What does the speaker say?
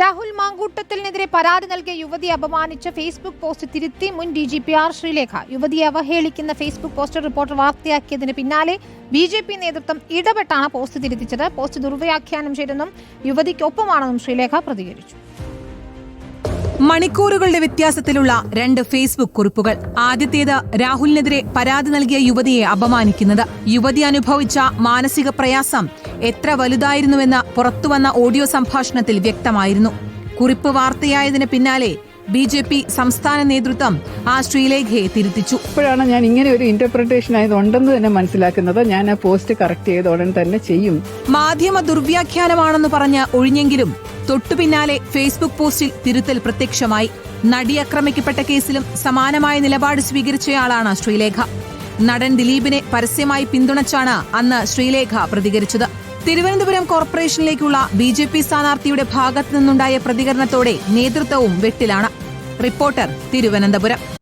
രാഹുൽ മാങ്കൂട്ടത്തിനെതിരെ പരാതി നൽകിയ യുവതിയെ അപമാനിച്ച ഫേസ്ബുക്ക് പോസ്റ്റ് തിരുത്തി മുൻ D G P R Sreelekha. യുവതിയെ അവഹേളിക്കുന്ന ഫേസ്ബുക്ക് പോസ്റ്റ് റിപ്പോർട്ടർ വാർത്തയാക്കിയതിന് പിന്നാലെ ബി ജെ പി നേതൃത്വം ഇടപെട്ടാണ് പോസ്റ്റ് തിരുത്തിച്ചത്. പോസ്റ്റ് ദുർവ്യാഖ്യാനം ചെയ്തെന്നും യുവതിക്കൊപ്പമാണെന്നും ശ്രീലേഖ പ്രതികരിച്ചു. മണിക്കൂറുകളുടെ വ്യത്യാസത്തിലുള്ള രണ്ട് ഫേസ്ബുക്ക് കുറിപ്പുകൾ. ആദ്യത്തേത് രാഹുലിനെതിരെ പരാതി നൽകിയ യുവതിയെ അപമാനിക്കുന്നത്. യുവതി അനുഭവിച്ച മാനസിക പ്രയാസം എത്ര വലുതായിരുന്നുവെന്ന് പുറത്തുവന്ന ഓഡിയോ സംഭാഷണത്തിൽ വ്യക്തമായിരുന്നു. കുറിപ്പ് വാർത്തയായതിന് പിന്നാലെ ബി ജെ പി സംസ്ഥാന നേതൃത്വം ആ ശ്രീലേഖയെ തിരുത്തിച്ചു. ഇപ്പോഴാണ് ഞാൻ ഇങ്ങനെ ഒരു ഇന്റർപ്രിട്ടേഷൻ ആയതുണ്ടെന്ന് തന്നെ മനസ്സിലാക്കുന്നത്. ഞാൻ ആ പോസ്റ്റ് കറക്റ്റ് ചെയ്ത ഉടൻ തന്നെ ചെയ്യും. മാധ്യമ ദുർവ്യാഖ്യാനമാണെന്ന് പറഞ്ഞ് ഒഴിഞ്ഞെങ്കിലും തൊട്ടു പിന്നാലെ ഫേസ്ബുക്ക് പോസ്റ്റിൽ തിരുത്തൽ പ്രത്യക്ഷമായി. നടി ആക്രമിക്കപ്പെട്ട കേസിലും സമാനമായ നിലപാട് സ്വീകരിച്ചയാളാണ് ശ്രീലേഖ. നടൻ ദിലീപിനെ പരസ്യമായി പിന്തുണച്ചാണ് അന്ന് ശ്രീലേഖ പ്രതികരിച്ചത്. തിരുവനന്തപുരം കോർപ്പറേഷനിലേക്കുള്ള ബി ജെ പി സ്ഥാനാർത്ഥിയുടെ ഭാഗത്തു നിന്നുണ്ടായ പ്രതികരണത്തോടെ നേതൃത്വവും വെട്ടിലാണ്. റിപ്പോർട്ടർ തിരുവനന്തപുരം.